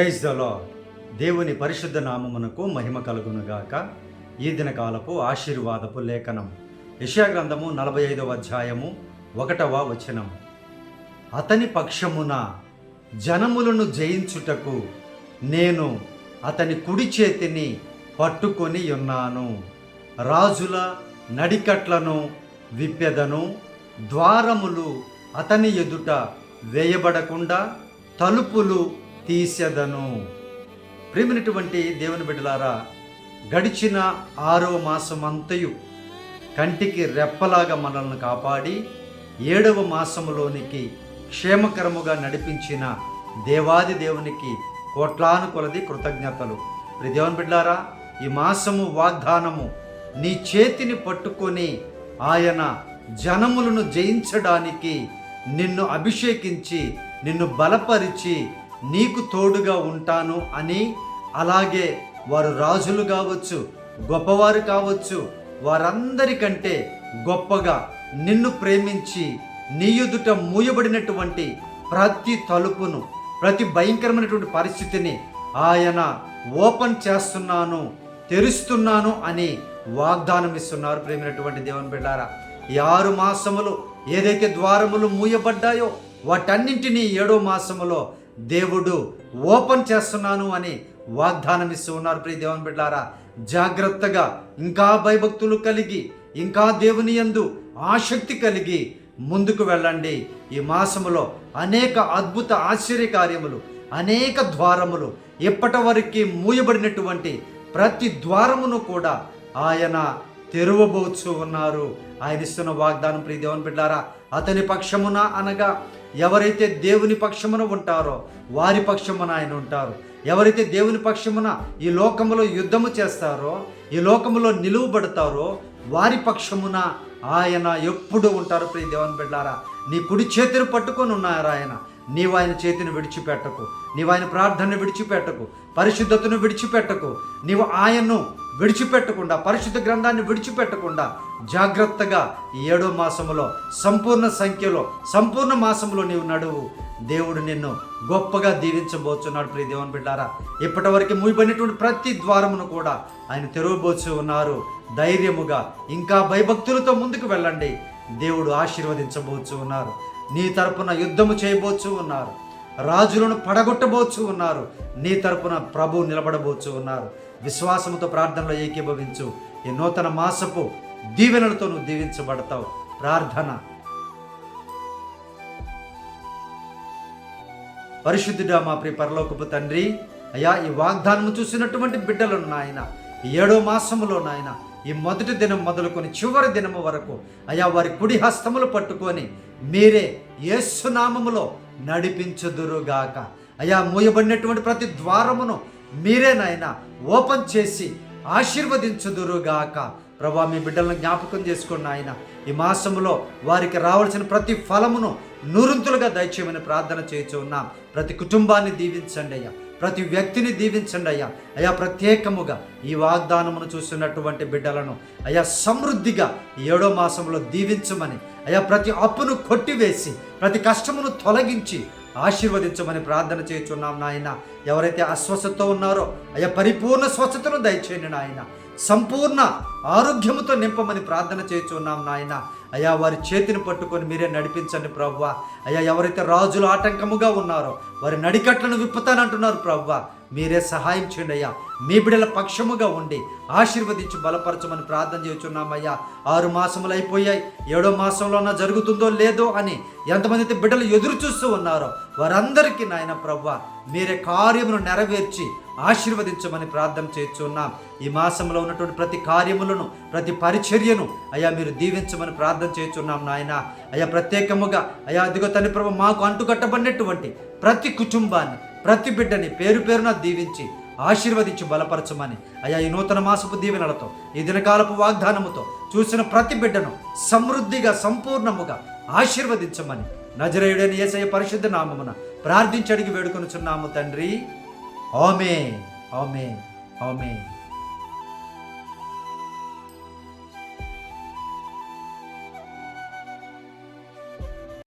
Praise దలో దేవుని పరిశుద్ధ నామమునకు మహిమ కలుగునుగాక. ఈ దినకాలపు ఆశీర్వాదపు లేఖనం. యశాగ్రంథము నలభై ఐదవ అధ్యాయము ఒకటవ వచనం. అతని పక్షమున జనములను జయించుటకు నేను అతని కుడి చేతిని పట్టుకొని ఉన్నాను. రాజుల నడికట్లను విప్పెదను ద్వారములు అతని ఎదుట వేయబడకుండా తలుపులు తీసెదను. ప్రేమినటువంటి దేవుని బిడ్డలారా గడిచిన ఆరో మాసమంతయు కంటికి రెప్పలాగా మనల్ని కాపాడి ఏడవ మాసములోనికి క్షేమకరముగా నడిపించిన దేవాది దేవునికి కోట్లాను కొలది కృతజ్ఞతలు. ప్రి దేవుని బిడ్డారా ఈ మాసము వాగ్దానము నీ చేతిని పట్టుకొని ఆయన జనములను జయించడానికి నిన్ను అభిషేకించి నిన్ను బలపరిచి నీకు తోడుగా ఉంటాను అని అలాగే వారు రాజులు కావచ్చు గొప్పవారు కావచ్చు వారందరికంటే గొప్పగా నిన్ను ప్రేమించి నీ ఎదుట మూయబడినటువంటి ప్రతి తలుపును ప్రతి భయంకరమైనటువంటి పరిస్థితిని ఆయన ఓపెన్ చేస్తున్నాను తెరుస్తున్నాను అని వాగ్దానం ఇస్తున్నారు ప్రేమైనటువంటి దేవుని బిడ్డారా. ఈ ఆరు మాసములు ఏదైతే ద్వారములు మూయబడ్డాయో వాటన్నింటినీ ఏడో మాసములో దేవుడు ఓపెన్ చేస్తున్నాను అని వాగ్దానం ఇస్తూ ఉన్నారు. ప్రియ దేవుని బిడ్డారా జాగ్రత్తగా ఇంకా భయభక్తులు కలిగి ఇంకా దేవుని యందు ఆసక్తి కలిగి ముందుకు వెళ్ళండి. ఈ మాసములో అనేక అద్భుత ఆశ్చర్య కార్యములు అనేక ద్వారములు ఇప్పటి వరకు మూయబడినటువంటి ప్రతి ద్వారమును కూడా ఆయన తెరవబోచు ఉన్నారు. ఆయన ఇస్తున్న వాగ్దానం ప్రియ దేవుని బిడ్డారా అతని పక్షమున అనగా ఎవరైతే దేవుని పక్షమున ఉంటారో వారి పక్షమున ఆయన ఉంటారు. ఎవరైతే దేవుని పక్షమున ఈ లోకములో యుద్ధము చేస్తారో ఈ లోకములో నిలువబడతారో వారి పక్షమున ఆయన ఎప్పుడు ఉంటారు ప్రియ దేవుని బిడ్డారా? నీ కుడి చేతిని పట్టుకొని ఉన్నారు ఆయన. నీవు ఆయన చేతిని విడిచిపెట్టకు. నీవు ఆయన ప్రార్థనను విడిచిపెట్టకు. పరిశుద్ధతను విడిచిపెట్టకు. నీవు ఆయన్ను విడిచిపెట్టకుండా పరిశుద్ధ గ్రంథాన్ని విడిచిపెట్టకుండా జాగ్రత్తగా ఈ ఏడో మాసములో సంపూర్ణ సంఖ్యలో సంపూర్ణ మాసములో నీవు నడువు. దేవుడు నిన్ను గొప్పగా దీవించబోచున్నాడు ప్రియ దేవుని బిడ్డారా. ఇప్పటి వరకు మూయబడినటువంటి ప్రతి ద్వారమును కూడా ఆయన తెరవబోచు ఉన్నారు. ధైర్యముగా ఇంకా భయభక్తులతో ముందుకు వెళ్ళండి. దేవుడు ఆశీర్వదించబోచు ఉన్నారు. నీ తరపున యుద్ధము చేయబోచు ఉన్నారు. రాజులను పడగొట్టబోచు ఉన్నారు. నీ తరపున ప్రభు నిలబడబోచు ఉన్నారు. విశ్వాసముతో ప్రార్థనలో ఏకీభవించు. ఈ నూతన మాసపు దీవెనలతో నువ్వు దీవించబడతావు. ప్రార్థన. పరిశుద్ధుడా మా ప్రియ పరలోకపు తండ్రి అయ్యా ఈ వాగ్దానము చూసినటువంటి బిడ్డలు నాయన ఏడో మాసములో నాయన ఈ మొదటి దినం మొదలుకొని చివరి దినము వరకు అయ్యా వారి కుడి హస్తములు పట్టుకొని మీరే యేసునామములో నడిపించుదురుగాక. అయ్యా మూయబడినటువంటి ప్రతి ద్వారమును మీరే నాయన ఓపెన్ చేసి ఆశీర్వదించుదురుగాక. ప్రభా మీ బిడ్డలను జ్ఞాపకం చేసుకోండి ఆయన ఈ మాసములో వారికి రావాల్సిన ప్రతి ఫలమును నూరింతులుగా దయచేయమని ప్రార్థన చేయించు ఉన్నాం. ప్రతి కుటుంబాన్ని దీవించండి అయ్యా. ప్రతి వ్యక్తిని దీవించండి అయ్యా. అయ్యా ప్రత్యేకముగా ఈ వాగ్దానమును చూస్తున్నటువంటి బిడ్డలను అయ్యా సమృద్ధిగా ఏడో మాసంలో దీవించమని అయ్యా ప్రతి అప్పును కొట్టివేసి ప్రతి కష్టమును తొలగించి ఆశీర్వదించమని ప్రార్థన చేయుచున్నాం నాయన. ఎవరైతే అస్వస్థతో ఉన్నారో అయ్యా పరిపూర్ణ స్వస్థతను దయచేయండి నాయన. సంపూర్ణ ఆరోగ్యముతో నింపమని ప్రార్థన చేయుచున్నాం నాయన. అయ్యా వారి చేతిని పట్టుకొని మీరే నడిపించండి ప్రవ్వ. అయ్యా ఎవరైతే రాజులు ఆటంకముగా ఉన్నారో వారి నడికట్లను విప్పుతానంటున్నారు ప్రవ్వ. మీరే సహాయం చేయండి అయ్యా. మీ బిడ్డల పక్షముగా ఉండి ఆశీర్వదించి బలపరచమని ప్రార్థన చేస్తున్నామయ్యా ఆరు మాసములు అయిపోయాయి. ఏడో మాసంలోనా జరుగుతుందో లేదో అని ఎంతమంది అయితే బిడ్డలు ఎదురు చూస్తూ ఉన్నారో వారందరికీ నాయన ప్రవ్వ మీరే కార్యమును నెరవేర్చి ఆశీర్వదించమని ప్రార్థన చేస్తున్నాం ఈ మాసంలో ఉన్నటువంటి ప్రతి కార్యములను ప్రతి పరిచర్యను అయ్యా మీరు దీవించమని ప్రార్థన చేస్తున్నాం నాయన. అయ్యా ప్రత్యేకముగా అయ్యా అదిగో తన ప్రభు మాకు అంటుకట్టబడినటువంటి ప్రతి కుటుంబాన్ని ప్రతి బిడ్డని పేరు పేరున దీవించి ఆశీర్వదించి బలపరచమని. అయా ఈ నూతన మాసపు దీవెనలతో ఈ దినకాలపు వాగ్దానముతో చూసిన ప్రతి బిడ్డను సమృద్ధిగా సంపూర్ణముగా ఆశీర్వదించమని. నజరేయుడని ఏసయ పరిశుద్ధ నామమున ప్రార్థించడికి వేడుకొనుచున్నాము తండ్రి. ఆమె ఆమె ఆమె